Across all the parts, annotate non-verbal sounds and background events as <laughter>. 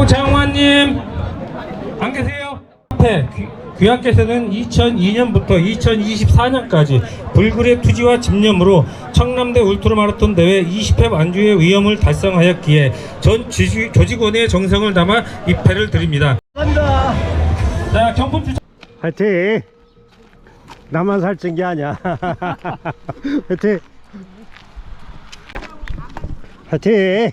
오장환님 안 계세요? 앞에 귀- 귀하께서는 2002년부터 2024년까지 불굴의 투지와 집념으로 청남대 울트라 마라톤 대회 20회 완주의 위험을 달성하였기에 전 지지- 조직원의 정성을 담아 입회를 드립니다. 간다. 자 경품 추첨. 화이팅. 나만 살찐 게 아니야. <laughs> 화이팅. 화이팅.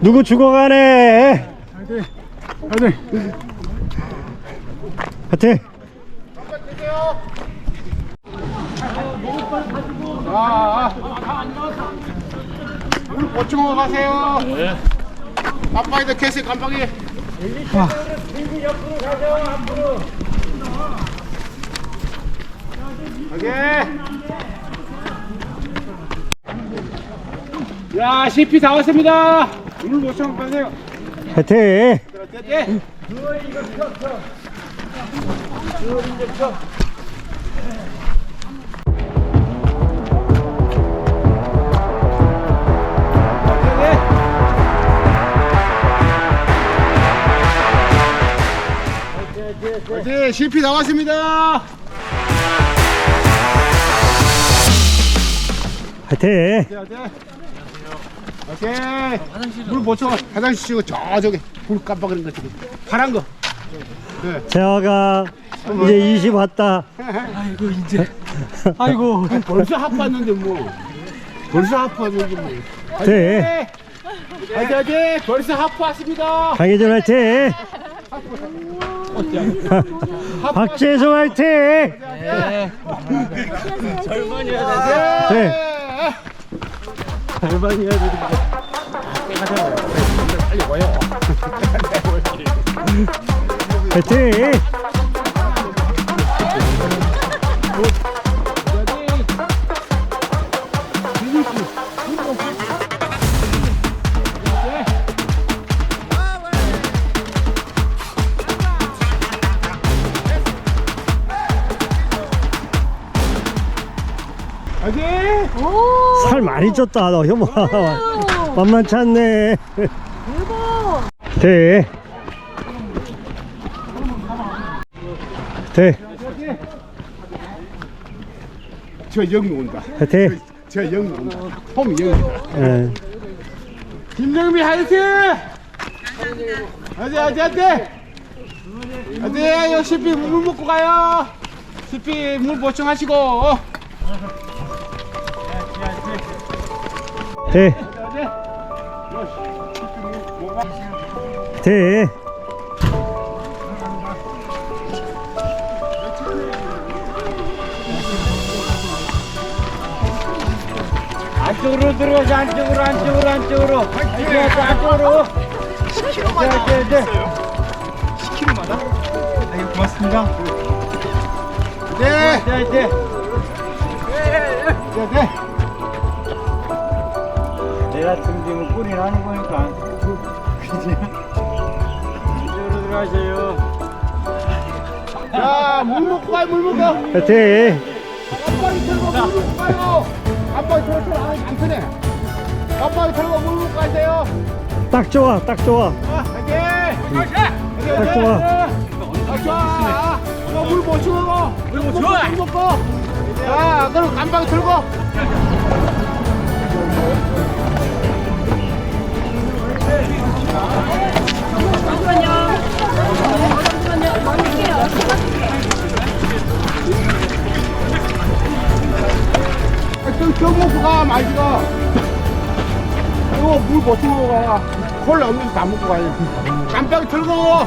누구 죽어가네. 화이팅. 화이팅. 화이팅. 물 보충하고 가세요. 네. 깜빡이도 계세요, 깜빡이. 오케이. 야, CP 다 왔습니다. 물 보충하고 가세요. 화이팅. 네. 네, CP 나왔습니다. 화이팅. 네, 네. 오케이. 물 보충 화장실 치고 저 저기 불 깜빡이는 거 저기 파란 거. 재화가 이제 20 왔다. 아이고 벌써 합 왔는데 뭐 벌써 합 왔는데 뭐. 네. 어디 어디 벌써 합 왔습니다. 강혜준 화이팅. 박재수 화이팅. 네. 화이 还半夜的，你看这玩意儿，哎，哪里管用啊？哎，这。哎哎 디? 살 많이 쪘다 너 효모 만만치 않네 대. 대. 저 영이 온다. 대. 저 영이 온다. 홈 영이. 예. 김정미 화이팅! 어디 어디 어디? 어디 요 CP 물 먹고 가요. CP 물 보충하시고. 대. 대. 안쪽으로 들어가서 안쪽으로 안쪽으로 안쪽으로 이제 안쪽으로 10kg마다 네, 네, 네. 10kg마다? 아유 고맙습니다 네. 네, 네. 네, 네. 내가 등지면 꿀이 나는 거니까 그지? 안쪽으로 들어가세요 자, 물 먹고 가요, 물 먹고. 화이팅 깜빡이 털고 물 먹고 가요. 깜빡이 털고 안, 안 트네. 깜빡이 털고 물 먹고 가세요. 딱 좋아 딱 좋아 아, 화이팅! 딱 좋아 아, 좋아. 어, 물 보충하고. 물 보충. 물 먹고. 자, 그럼 깜빡이 털고. 좀, 좀 먹고 가, 마시고. 이거 물 보충하고 가. 콜라 음료수 다 먹고 가요. 깜빡이 털고.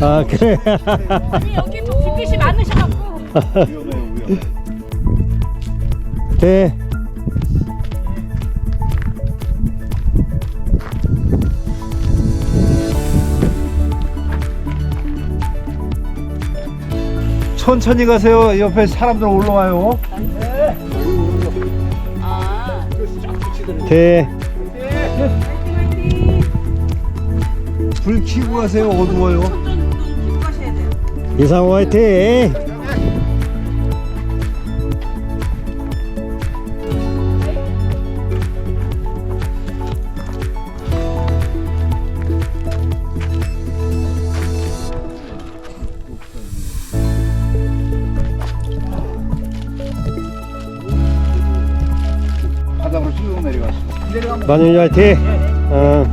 아 그래 아니 여기 또 불빛이 많으셔갖고 대 천천히 가세요. 옆에 사람들 올라와요. 대불 켜고 가세요. 어두워요. 이상호 화이팅 바닥으로 쭉 내려갔어. 만윤이 화이팅 어.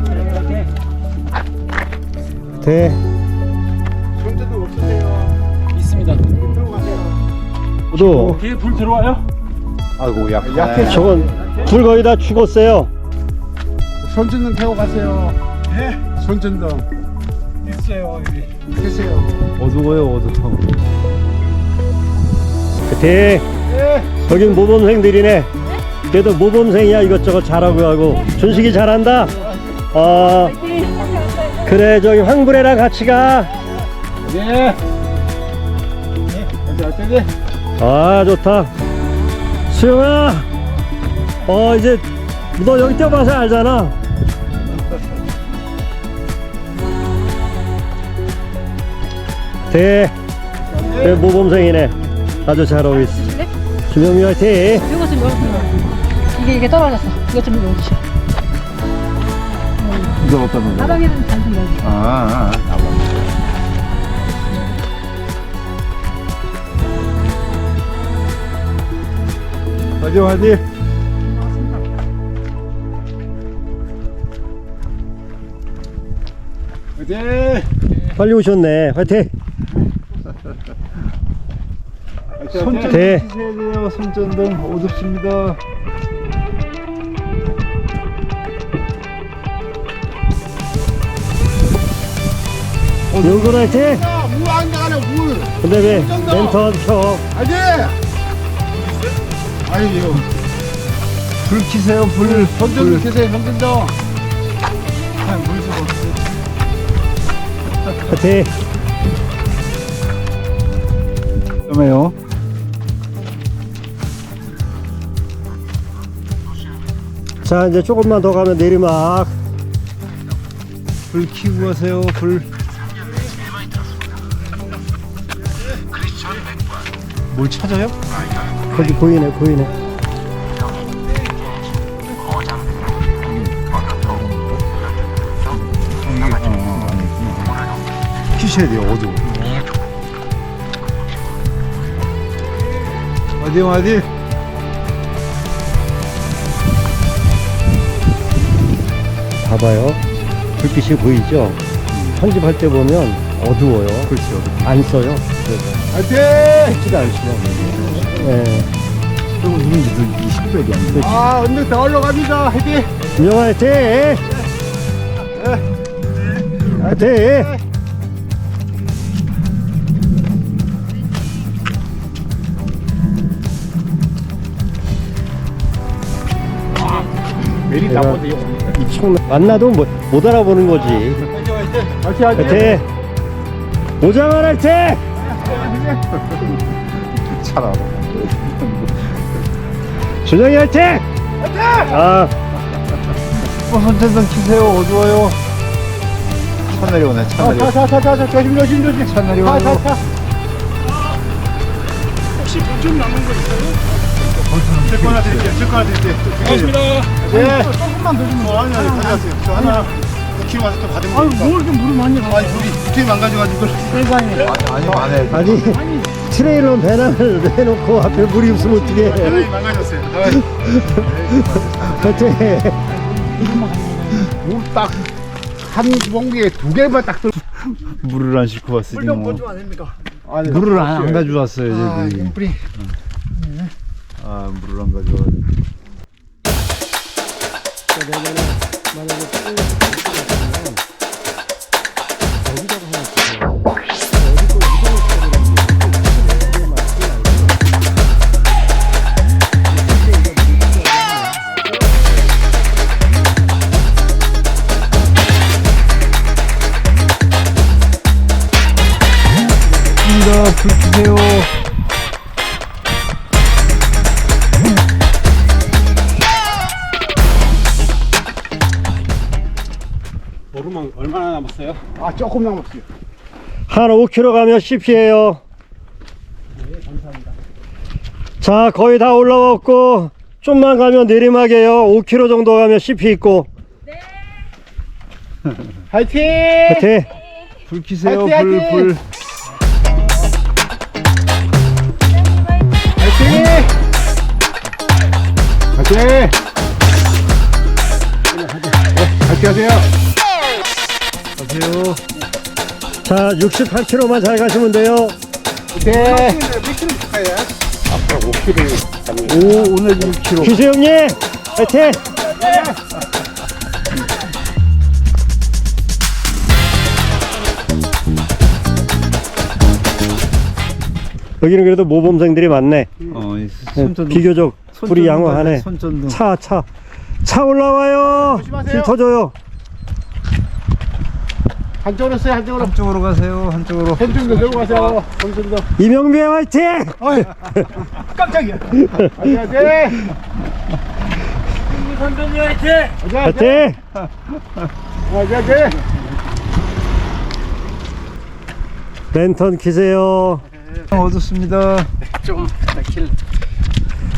대 모두 불 들어와요? 아이고 약 약해. 저건 불 거의 다 죽었어요 손전등 태워 가세요. 예. 손전등. 있어요. 계세요. 어두워요. 어두워. 대 거긴 모범생들이네 그래도 모범생이야 이것저것 잘하고 하고 준식이 잘한다 어 그래 저기 황불애랑 같이 가 예. 자, 저기. 아 좋다. 수영아. 어 이제 너 여기 뛰어봐서 알잖아. 대. 그래, 모범생이네. 아주 잘하고 있어. 김영미 화이팅. 이거 좀 넣어주세요 이게 이게 떨어졌어. 이거 좀 넣어주셔 이거 어떤 거? 가방에는 잘좀 넣어주셔 아, 아, 아. 어디? 어디? 빨리 오셨네 화이팅 손전등 대. 켜셔야 돼요. 손전등 어둡습니다. 화이팅 야, 물안 나가네, 물. 근데 왜 랜턴 켜 아니! 아니요. 불 켜세요. 불. 손전등 계세요, 손전등. 화이팅 위험해요. 자 이제 조금만 더 가면 내리막 불 켜고 가세요. 불. 뭘 찾아요? 거기 보이네 보이네 키셔야 돼요. 어두워. 어디 어디? 봐봐요 불빛이 보이죠 편집할 때 보면 어두워요 그렇죠. 안 써요 화이팅! 찍지도 않지만 예. 그리고 이미 20배도 안 돼. 아, 언덕 더 올라갑니다. 화이팅! 유영 화이팅 화이팅 메리 내가- 나보다 이거. 이총 만나도 못, 못 알아보는 거지 화이팅, 화이팅! 화이팅 화이팅 <laughs> 잘 알아. 준영이 화이팅 아 어, 손전등 키세요. 어두워요. 차 내려오네. 차 자, 내려. 자, 자, 자, 자, 조심, 조심, 조심. 차 내려오네. 자, 자, 자. 제거 하나 드릴게요. 제거 하나 드릴게요. 고맙습니다. 네. 조금만 더 주면 뭐 하냐, 가져가세요. 저 하나 9kg 와서 또 받으면 아유 뭘 이렇게 물을 많이 가 아니, 우리 두개 망가져가지고. 아니네 아니, 안 해. 아니 트레일러 배낭을 <laughs> 내놓고 앞에 물이 없으면 어떡해 배낭이 망가졌어요. 화이팅 <laughs> 물딱 한 봉기에 두 개만 딱 들. 물을 안 싣고 왔으니 물좀 뭐. 보지 않습니까? 물을 안, 안 가져왔어요, 아, 저기. 뿌리. 아, 물을 안 가져와. 아 조금 남았어요 한 5km 가면 CP예요. 자, 거의 다 올라왔고 좀만 가면 내리막이에요. 5km 정도 가면 CP 있고. 화이팅! 불 켜세요. 화이팅, 불 화이팅! 불. 화이팅! 화이팅! 네, 화이팅 하세요 가세요. 자, 68km만 잘 가시면 돼요. 네. 앞으로 5km 오 오늘 6km. 기수 형님, 파이팅! 여기는 그래도 모범생들이 많네. 어, 이 네, 손전등. 비교적 불이 양호하네. 손전등. 차, 차. 차 올라와요. 조심하세요. 길 터져요. 한쪽으로 써요 한쪽으로 한쪽으로 가세요. 한쪽으로. 들고 가세요 핸들도 이명배 화이팅! 깜짝이야 화이팅 화이팅 선배님 화이팅! 화이팅 화이팅! 화이팅 랜턴 키세요. 얻었습니다.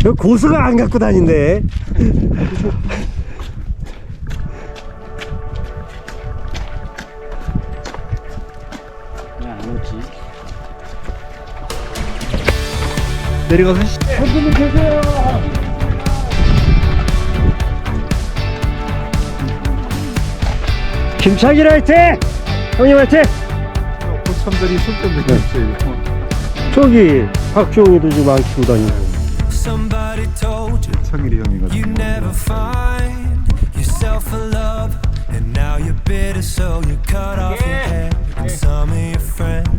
여기 고수가 안 갖고 다닌대. 내려가서 시- 핸들도 계세요 김창길 화이팅! 형님 화이팅! 고참들이 손전등 있어요. 저기 박주홍이도 지금 안 키고 다니고. Somebody told you 창일이 형이가. you never find yourself a love, and now you're bitter, so you cut off your hair and some of your friends.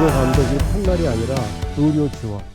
들어서 주로 감독이 한 말이 아니라 의료 지원